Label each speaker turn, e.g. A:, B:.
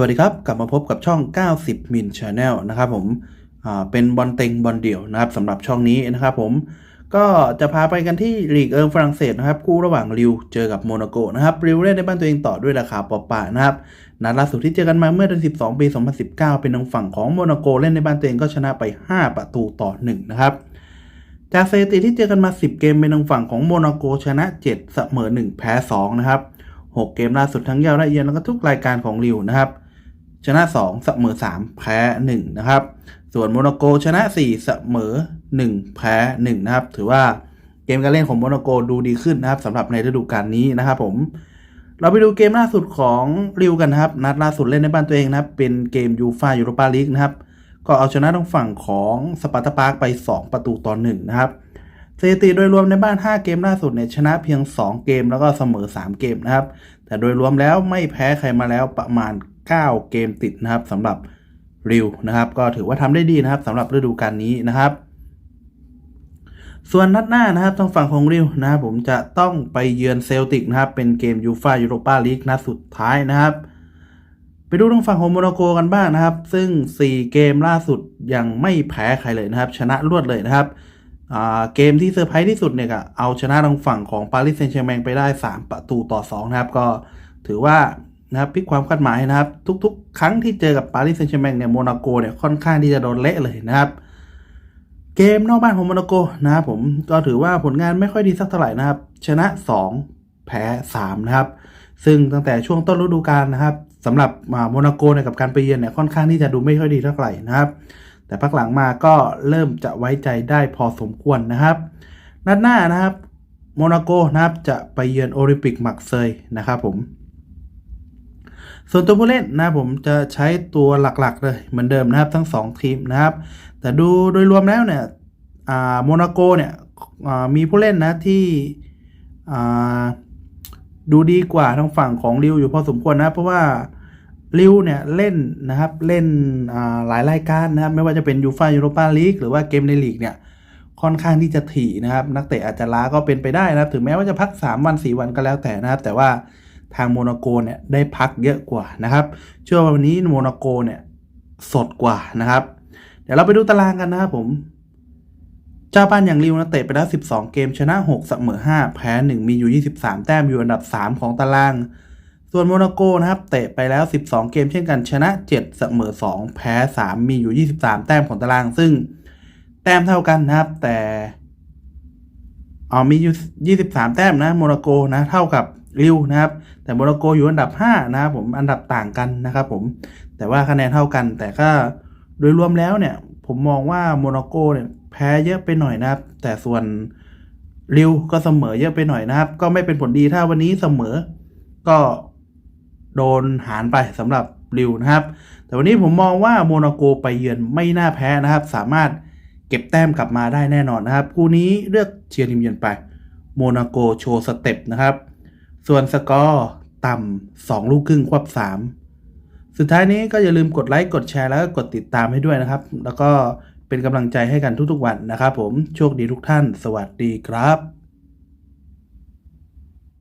A: วัสดีครับ กลับมาพบกับช่อง 90 มิลชาแนลนะครับผมเป็นบอลเต็งบอลเดี่ยวนะครับสำหรับช่องนี้นะครับผมก็จะพาไปกันที่ลีกเอิงฝรั่งเศสนะครับคู่ระหว่างริวเจอกับโมนาโกนะครับริวเล่นในบ้านตัวเองต่อด้วยราคาปอปะนะครับนัดล่าสุดที่เจอกันมาเมื่อเดือน 12 ปี 2019 เป็นทางฝั่งของโมนาโกเล่นในบ้านตัวเองก็ชนะไป 5 ประตูต่อ 1 นะครับจากสถิติที่เจอกันมา 10 เกมเป็นทางฝั่งของโมนาโกชนะ 7 เสมอ 1 แพ้ 2 นะครับ 6 เกมล่าสุดทั้งเย้าและเยือนแล้วก็ทุกรายการของริวนะครับ ชนะ 2 เสมอ 3 แพ้ 1 นะครับ ส่วนโมนาโกชนะ 4 เสมอ 1 แพ้ 1 นะครับ ถือว่าเกมการเล่นของโมนาโกดูดีขึ้นนะครับสำหรับในฤดูกาลนี้นะครับผมเราไปดูเกมล่าสุดของริวกันนะครับ นัดล่าสุดเล่นในบ้านตัวเองนะครับ เป็นเกมยูฟายูโรปาลีกนะครับ ก็เอาชนะทางฝั่งของสปาร์ตาปาร์กไป 2 ประตูต่อ1นะครับสถิติโดยรวมในบ้าน 5 เกมล่าสุดเนี่ยชนะเพียง 2 เกมแล้วก็เสมอ 3 เกมนะครับ แต่โดยรวมแล้วไม่แพ้ใครมาแล้วประมาณ 9 เกมติดนะครับสำหรับริวนะครับก็ถือว่าทำได้ดีนะครับสำหรับฤดูกาลนี้นะครับ ส่วนนัดหน้านะครับทางฝั่งของริวนะครับผมจะต้องไปเยือนเซลติกนะครับเป็นเกมยูฟายูโรปาลีกนัดสุดท้ายนะครับ ไปดูทางฝั่งของโมนาโกกันบ้างนะครับ ซึ่ง 4 เกมล่าสุดยังไม่แพ้ใครเลยนะครับ ชนะรวดเลยนะครับเกมที่เซอร์ไพรส์ที่สุดเนี่ยก็เอาชนะทางฝั่งของปารีสแซงต์แชร์แมงไปได้ 3 ประตูต่อ2นะครับก็ถือว่า นะครับพลิกความคาดหมายนะครับ ทุกๆ ครั้งที่เจอกับปารีสแซงต์แชร์แมงเนี่ยโมนาโกเนี่ยค่อนข้างที่จะโดนเละเลยนะครับเกมนอกบ้านของโมนาโกนะครับผมก็ถือว่าผลงานไม่ค่อยดีสักเท่าไหร่นะครับ ชนะ 2 แพ้ 3 นะครับ ซึ่งตั้งแต่ช่วงต้นฤดูกาลนะครับสำหรับโมนาโกเนี่ยกับการไปเยือนเนี่ยค่อนข้างที่จะดูไม่ค่อยดีเท่าไหร่นะครับ แต่พักหลังมาก็เริ่มจะไว้ใจได้พอสมควรนะครับ นัดหน้านะครับโมนาโกนะครับจะไปเยือนโอลิมปิกมักเซยนะครับผม ส่วนตัวผู้เล่นนะผมจะใช้ตัวหลักๆเลยเหมือนเดิมนะครับทั้ง 2 ทีมนะครับ แต่ดูโดยรวมแล้วเนี่ยโมนาโกเนี่ยมีผู้เล่นนะที่ดูดีกว่าทางฝั่งของริวอยู่พอสมควรนะเพราะว่าริวเนี่ยเล่นนะครับเล่นหลายรายการนะครับไม่ว่าจะเป็นยูฟ่ายูโรปาลีกหรือว่าเกมในลีกเนี่ยค่อนข้างที่จะถี่นะครับ นักเตะอาจจะล้าก็เป็นไปได้นะครับ ถึงแม้ว่าจะพัก 3 วัน 4 วันก็แล้วแต่นะครับ แต่ว่า ทางโมนาโกเนี่ยได้พักเยอะกว่านะครับ เชื่อว่าวันนี้โมนาโกเนี่ยสดกว่านะครับ เดี๋ยวเราไปดูตารางกันนะครับผม เจ้าบ้านอย่างริวนะเตะไปแล้ว 12 เกมชนะ 6 เสมอ 5 แพ้ 1 มีอยู่ 23 แต้มอยู่อันดับ 3 ของตาราง ส่วนโมนาโกนะครับเตะไปแล้ว 12 เกมเช่นกันชนะ 7 เสมอ 2 แพ้ 3 มีอยู่ 23 แต้มของตาราง ซึ่งแต้มเท่ากันนะครับแต่อ๋มีอยู่ 23 แต้มนะโมนาโกนะเท่ากับ ริวนะครับ แต่โมนาโกอยู่อันดับ 5 นะครับผมอันดับต่างกันนะครับผมแต่ว่าคะแนนเท่ากัน แต่ก็โดยรวมแล้วเนี่ย ผมมองว่าโมนาโกเนี่ยแพ้เยอะไปหน่อยนะครับ แต่ส่วนริวก็เสมอเยอะไปหน่อยนะครับ ก็ไม่เป็นผลดีถ้าวันนี้เสมอ ก็โดนหารไปสำหรับริวนะครับ แต่วันนี้ผมมองว่าโมนาโกไปเยือนไม่น่าแพ้นะครับ สามารถเก็บแต้มกลับมาได้แน่นอนนะครับ คู่นี้เลือกเชียร์ทีมเยือนไป โมนาโกโชว์สเต็ปนะครับ ส่วนสกอร์ต่ำสองลูกครึ่งควบสามสุดท้ายนี้ก็อย่าลืมกดไลค์กดแชร์แล้วก็กดติดตามให้ด้วยนะครับ แล้วก็เป็นกำลังใจให้กันทุกๆวันนะครับผมโชคดีทุกท่าน สวัสดีครับ